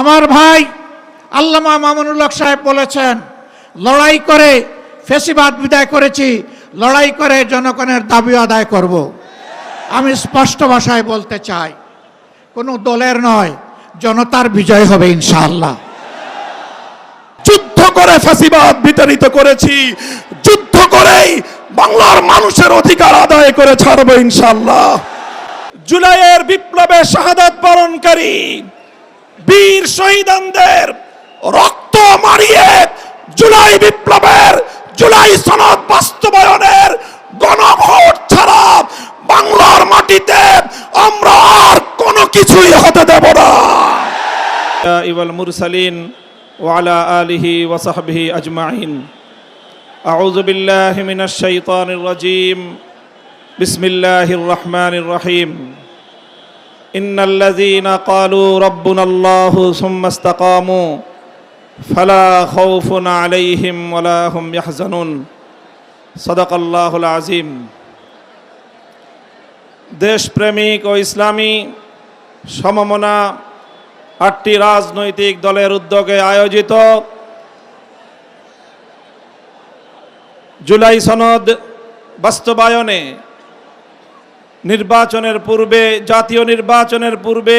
আমার ভাই আল্লামা মামুনুল্লাহ সাহেব বলেছেন, লড়াই করে ফেসিবাদ বিদায় করেছি, লড়াই করে জনগণের দাবি আদায় করব। আমি স্পষ্ট ভাষায় বলতে চাই, কোনো দলের নয়, জনতার বিজয় হবে ইনশাআল্লাহ। যুদ্ধ করে ফাঁসিবাদ বিতাড়িত করেছি, যুদ্ধ করেই বাংলার মানুষের অধিকার আদায় করে ছাড়বো ইনশাল্লাহ জুলাইয়ের বিপ্লবে শাহাদাত বরণকারী বীর শহীদানদের রক্ত মারিয়ে জুলাই বিপ্লবের জুলাই সনদ বাস্তবায়নের গণভোট ছাড়া বাংলার মাটিতে আমরা আর কোনো কিছুই হতে দেব না والمرسلين وعلى آله وصحبه أجمعين أعوذ بالله من الشيطان الرجيم بسم الله الرحمن الرحيم إن الذين قالوا ربنا الله ثم استقاموا فلا خوف عليهم ولا هم يحزنون صدق الله العظيم দেশপ্রেমিক ও ইসলামী সমমনা আটটি রাজনৈতিক দলের উদ্যোগে আয়োজিত জুলাই সনদ বাস্তবায়নে নির্বাচনের পূর্বে, জাতীয় নির্বাচনের পূর্বে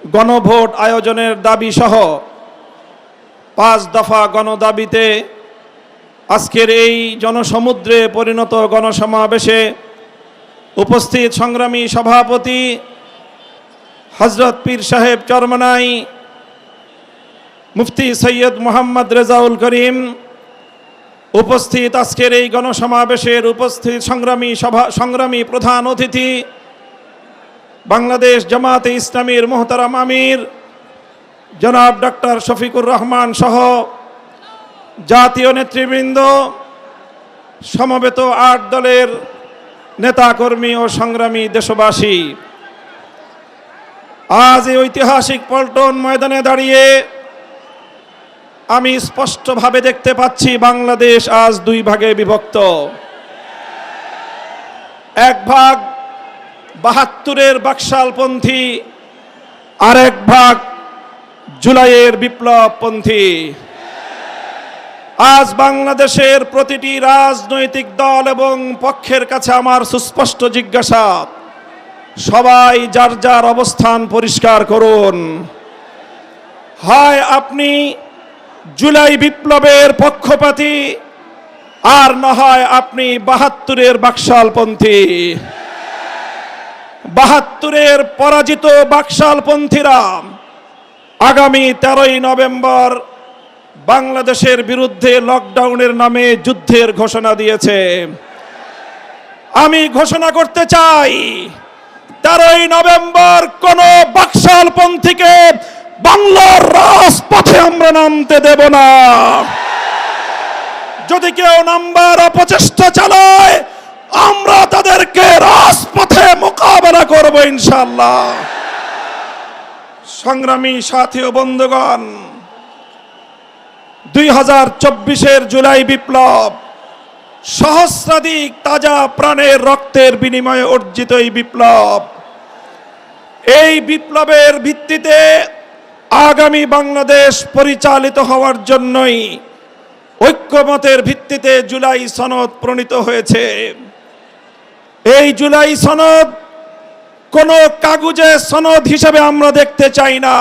গণভোট আয়োজনের দাবি সহ পাঁচ দফা গণদাবিতে আজকের এই জনসমুদ্রে পরিণত গণসমাবেশে উপস্থিত সংগ্রামী সভাপতি হজরত পীর সাহেব চরমনাই, মুফতি সৈয়দ মোহাম্মদ রেজাউল করিম উপস্থিত আজকের এই গণসমাবেশের উপস্থিত সংগ্রামী সভা, সংগ্রামী প্রধান অতিথি, বাংলাদেশ জামাতে ইসলামীর মোহতারাম আমির, জনাব ডক্টর শফিকুর রহমান সহ জাতীয় নেতৃবৃন্দ, সমবেত আট দলের নেতাকর্মী ও সংগ্রামী দেশবাসী। আজ এই ঐতিহাসিক পল্টন ময়দানে দাঁড়িয়ে আমি স্পষ্টভাবে দেখতে পাচ্ছি বাংলাদেশ আজ দুই ভাগে বিভক্ত। এক ভাগ বাহাত্তরের বাকশালপন্থী আর এক ভাগ জুলাইয়ের বিপ্লবপন্থী। আজ বাংলাদেশের প্রতিটি রাজনৈতিক দল এবং পক্ষের কাছে আমার সুস্পষ্ট জিজ্ঞাসা, সবাই যার যার অবস্থান পরিষ্কার করুন। হয়, আপনি জুলাই বিপ্লবের পক্ষপাতী। আর না হয় আপনি বাহাত্তরের বাকশালপন্থী। বাহাত্তরের পরাজিত বাকশালপন্থীরা আগামী তেরোই নভেম্বর বাংলাদেশের বিরুদ্ধে লকডাউনের নামে যুদ্ধের ঘোষণা দিয়েছে। আমি ঘোষণা করতে চাই, তেরোই নভেম্বর কোন বাকশালপন্থীকে বাংলার রাজপথে আমরা নামতে দেব না। যদি কেউ নাম্বার অপচেষ্টা চালায়, আমরা তাদেরকে রাজপথে মোকাবেলা করব ইনশাল্লাহ সংগ্রামী সাথী ও বন্ধুগণ, দুই হাজার চব্বিশের জুলাই বিপ্লব, সহস্রাধিক তাজা প্রাণের রক্তের বিনিময়ে অর্জিত এই বিপ্লব। এই বিপ্লবের ভিত্তিতে আগামী বাংলাদেশ পরিচালিত হওয়ার জন্যই ঐক্যমতের ভিত্তিতে জুলাই সনদ প্রণীত হয়েছে। এই জুলাই সনদ কোনো কাগজে সনদ হিসেবে আমরা দেখতে চাই না।